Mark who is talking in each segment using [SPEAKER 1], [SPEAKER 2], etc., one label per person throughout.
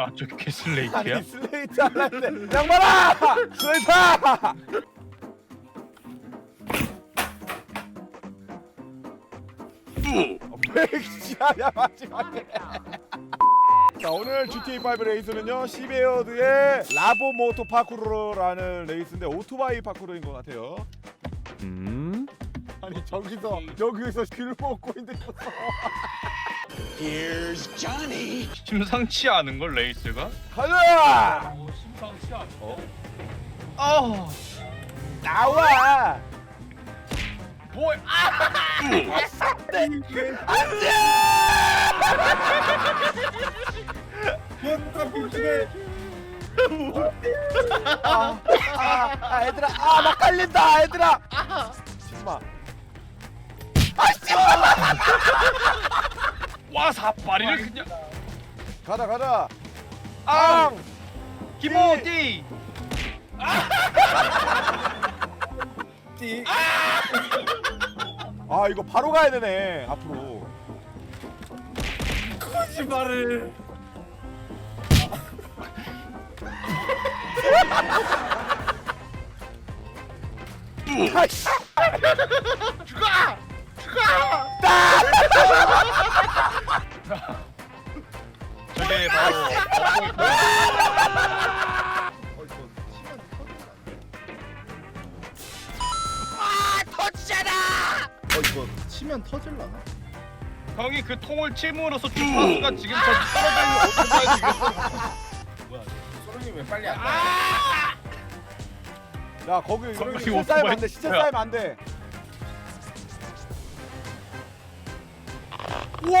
[SPEAKER 1] 아 저게 슬레이트야?
[SPEAKER 2] 아니 슬레이트 하는데 양반아! 슬레이트! 백지하야 마지막에 자 오늘 GTA5 레이스는요 시베어드의 라보 모토 파쿠르라는 레이스인데 오토바이 파쿠르인 것 같아요
[SPEAKER 1] 음?
[SPEAKER 2] 아니 저기서 여기서 귤 먹고 있는데 Here's Johnny.
[SPEAKER 1] 심상치 않은 걸 레이스가?
[SPEAKER 2] 가자!
[SPEAKER 3] 심상치 않.
[SPEAKER 1] 어.
[SPEAKER 2] 나와!
[SPEAKER 1] 뭐야? 아!
[SPEAKER 2] 아, 아, 아, 얘들아, 아, 막 갈린다, 얘들아! 아, 씨발! 아, 씨발!
[SPEAKER 1] 와 사파리를 아, 그냥
[SPEAKER 2] 가라 가라.
[SPEAKER 1] 아 김호띠.
[SPEAKER 2] 아 이거 바로 가야 되네 앞으로.
[SPEAKER 3] 거짓말을.
[SPEAKER 2] 아,
[SPEAKER 1] 죽어! 죽어! 아, 저게 아, 바로
[SPEAKER 4] 어, 터지잖아. 아, 어, 치면 터질라나?
[SPEAKER 1] 형이 그 통을 침으로써 주파수가 지금 저 떨어져 있는 어떻게 지금
[SPEAKER 3] 소름이 왜 빨리 안 나? 아!
[SPEAKER 2] 야 거기 이거 싸이면 안돼
[SPEAKER 1] 진짜야.
[SPEAKER 2] 쌓이면 안돼 우와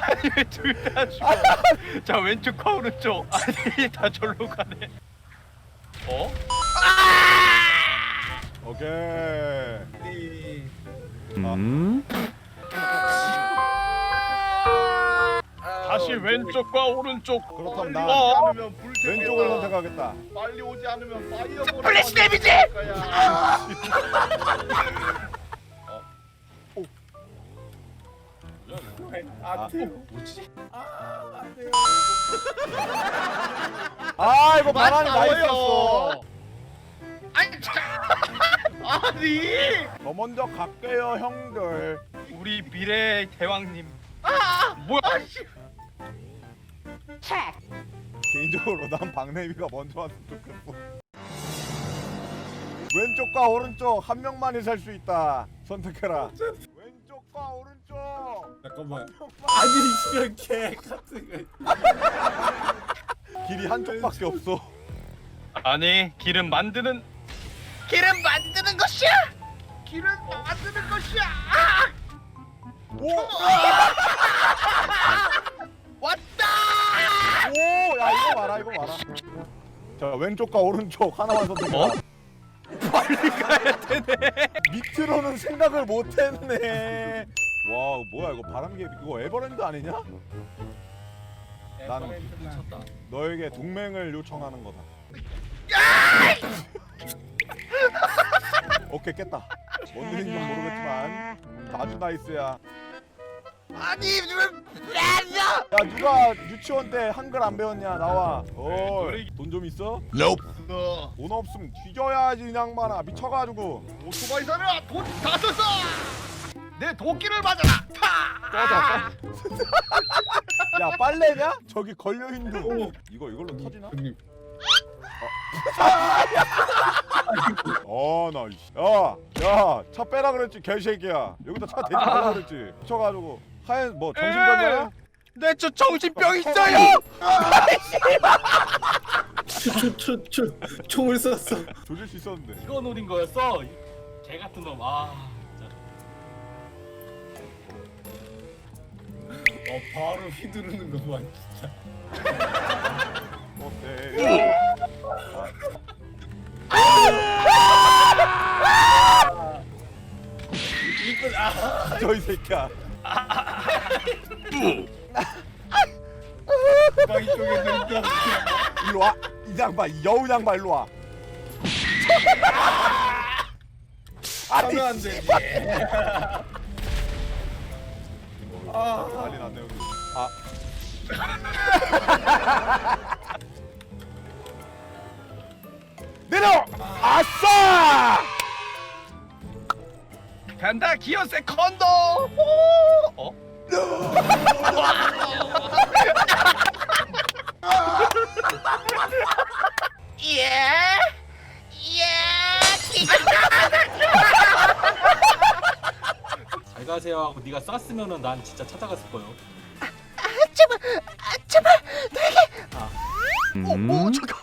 [SPEAKER 2] 아니
[SPEAKER 1] 왜 둘 다 죽어? 자 왼쪽과 오른쪽. 아니 다 절로 가네. 어?
[SPEAKER 2] 오케이
[SPEAKER 3] 이-
[SPEAKER 2] 음?
[SPEAKER 1] 다시 왼쪽과 오른쪽.
[SPEAKER 2] 그렇다면 나
[SPEAKER 1] 어?
[SPEAKER 2] 왼쪽을 선택하겠다
[SPEAKER 4] 빨리 오지 않으면 파이어볼
[SPEAKER 1] 플래시 데미지!
[SPEAKER 3] 아, 트.
[SPEAKER 1] 뭐지?
[SPEAKER 3] 아.
[SPEAKER 2] 아 이거 바람이 많이 쐈어
[SPEAKER 4] 아니 아니
[SPEAKER 2] 저 먼저 갈게요 형들
[SPEAKER 1] 우리 미래 대왕님.
[SPEAKER 4] 아
[SPEAKER 1] 뭐야?
[SPEAKER 4] 아씨
[SPEAKER 2] 개인적으로 난 박내미가 먼저 왔으면 좋겠어 왼쪽과 오른쪽 한 명만이 살 수 있다 선택해라 왼쪽과 오른쪽
[SPEAKER 3] 잠깐만. 아니 이런 개 같은 거.
[SPEAKER 2] 길이 한쪽밖에 없어
[SPEAKER 1] 아니 기름 만드는 기름 만드는 것이야.
[SPEAKER 4] 길을 만드는 것이야
[SPEAKER 2] 오!
[SPEAKER 4] 왔다
[SPEAKER 2] 오! 야 이거 봐라 이거 봐라 자 왼쪽과 오른쪽 하나만 선택해라
[SPEAKER 1] 어? 빨리 가야 되네.
[SPEAKER 2] 밑으로는 생각을 못 했네 와 뭐야 이거 바람개 이거 에버랜드 아니냐? 나는
[SPEAKER 3] 미쳤다.
[SPEAKER 2] 너에게 동맹을 요청하는 거다. 오케이 깼다. 뭔 일인지 모르겠지만 아주 나이스야.
[SPEAKER 4] 아니
[SPEAKER 2] 야 누가 유치원 때 한글 안 배웠냐? 나와. 어돈 좀 있어?
[SPEAKER 4] 너
[SPEAKER 2] 돈 없으면 뒤져야지 이 양반아. 미쳐가지고.
[SPEAKER 4] 오토바이 사라 돈다 썼어 내 도끼를 맞아라 타
[SPEAKER 2] 야 빨래냐? 저기 걸려있는
[SPEAKER 3] 오.
[SPEAKER 2] 이거 이걸로 터지나?
[SPEAKER 3] 형님.
[SPEAKER 2] 어나 야야 차 빼라 그랬지 개새끼야 여기다 차 대지 말라 그랬지 미쳐가지고 하얀 뭐 정신병이야?
[SPEAKER 1] 내저 정신병 있어요.
[SPEAKER 3] 초초초 총을 쐈어.
[SPEAKER 2] 조질 수 있었는데
[SPEAKER 5] 이거 노린 거였어. 개 같은 놈. 아,
[SPEAKER 3] 어 바로 휘두르는 것만 진짜.
[SPEAKER 2] 아, 저이 새끼야.
[SPEAKER 3] 막 이쪽에 눈떠.
[SPEAKER 2] 일로 와. 이 장발, 여우 장발 일로 와. 아,
[SPEAKER 3] 하면 안 되지. 아, 아,
[SPEAKER 2] 난리 났네 여기. 아. 내려! 아싸!
[SPEAKER 1] 간다 기어 세컨더. 오! 어?
[SPEAKER 5] 잘 가세요 하고 네가 쐈으면은 난 진짜 찾아갔을 거요.
[SPEAKER 1] 오 잠깐.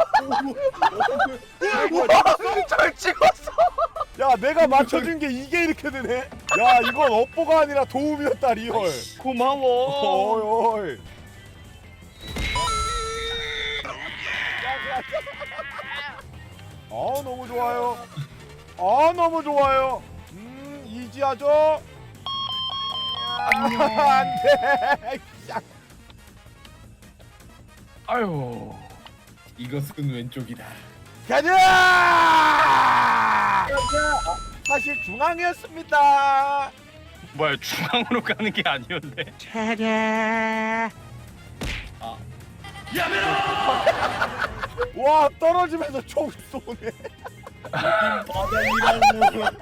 [SPEAKER 1] 잘 찍었어.
[SPEAKER 2] 야 내가 맞춰준 게 이게 이렇게 되네? 야 이건 업보가 아니라 도움이었다 리얼
[SPEAKER 1] 고마워.
[SPEAKER 2] 어이 어이 아 너무 좋아요 아 너무 좋아요 음 이지하죠 안돼
[SPEAKER 1] 아유.
[SPEAKER 3] 이것은 왼쪽이다.
[SPEAKER 2] 가자 사실 중앙이었습니다
[SPEAKER 1] 뭐야 중앙으로 가는 게 아니었네.
[SPEAKER 2] 와 떨어지면서 총 쏘네
[SPEAKER 3] 바닥이라고.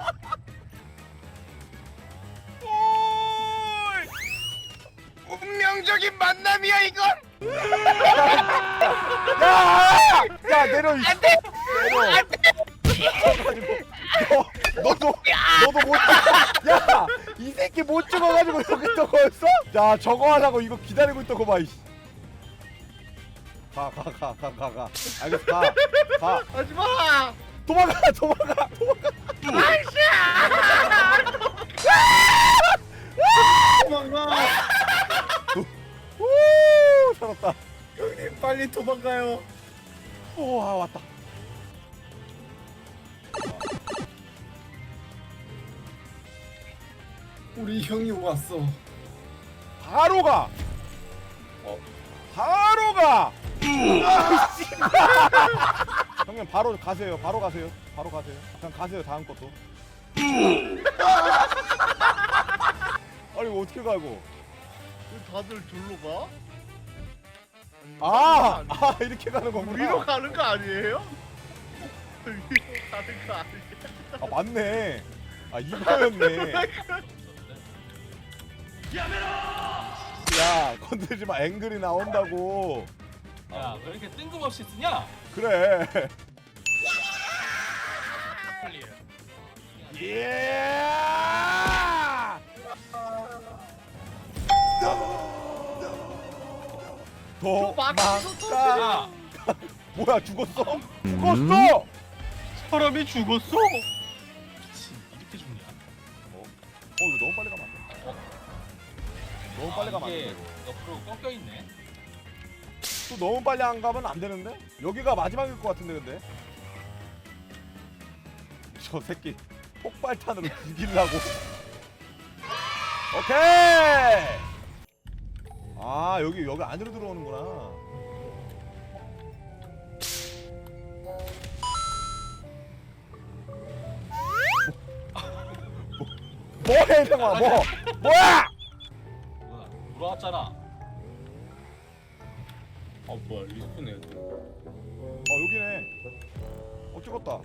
[SPEAKER 1] 운명적인 만남이야 이건.
[SPEAKER 2] 야! 야 내려 이 내려 너 너도 너도 못 야! 이 새끼 못 죽어가지고 여기 있던 거였어? 야 저거 하라고 이거 기다리고 있던 거 봐 이씨 가 가 가 가 가 가 알겠어 가 가
[SPEAKER 4] 하지 마
[SPEAKER 2] 도망가 도망가 도망가
[SPEAKER 3] 도망가. 빨리 도망가요.
[SPEAKER 2] 우와 왔다
[SPEAKER 3] 우리 형이 왔어.
[SPEAKER 2] 바로 가
[SPEAKER 3] 어.
[SPEAKER 2] 바로 가. 형님 바로 가세요 바로 가세요 바로 가세요 그냥 가세요 다음 것도 아니 어떻게 가고
[SPEAKER 4] 다들 둘로 가?
[SPEAKER 2] 아, 아 이렇게 가는
[SPEAKER 4] 위로
[SPEAKER 2] 거구나
[SPEAKER 4] 가는 거 아니에요? 위로 가는 거 아니에요?
[SPEAKER 2] 아 맞네. 아 이거였네. 야 건들지 마. 앵글이 나온다고.
[SPEAKER 5] 야, 왜 이렇게 뜬금없이 쓰냐?
[SPEAKER 2] 그래.
[SPEAKER 5] 클 야,
[SPEAKER 2] 뭐야 죽었어? 죽었어!
[SPEAKER 1] 사람이 죽었어.
[SPEAKER 5] 미친 이렇게 죽냐?
[SPEAKER 2] 어 이거 너무 빨리 가면 안돼 너무 빨리 가면 안돼
[SPEAKER 5] 옆으로 꺾여 있네.
[SPEAKER 2] 또 너무 빨리 안 가면 안 되는데? 여기가 마지막일 것 같은데 근데 저 새끼 폭발탄으로 죽이려고 오케이 아 여기 여기 안으로 들어오는구나. 뭐, 뭐해 형아 뭐? 뭐야?
[SPEAKER 5] 뭐야? 돌아왔잖아.
[SPEAKER 3] 아 뭐야 리스폰해.
[SPEAKER 2] 어 여기네. 어 찍었다.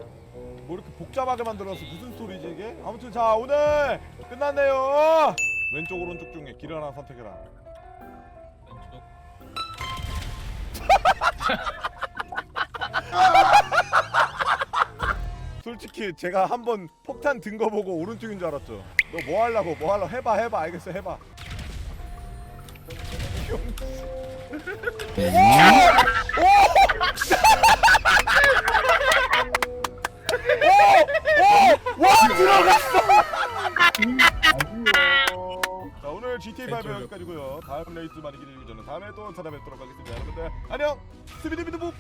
[SPEAKER 2] 뭐 이렇게 복잡하게 만들어서 무슨 소리지 이게? 아무튼 자 오늘 끝났네요. 왼쪽 오른쪽 중에 길 하나 선택해라 솔직히 제가 한번 폭탄 든 거 보고 오른쪽인 줄 알았죠. 너 뭐 하려고 뭐 하려고 해봐 해봐 알겠어 해봐. 와 들어갔어. 자 오늘 GTA 5 여기까지고요. 다음 레이스 많이 기대해 주기 전에 다음에 또 찾아뵙도록 하겠습니다. 여러분들 안녕. 스비드비드부.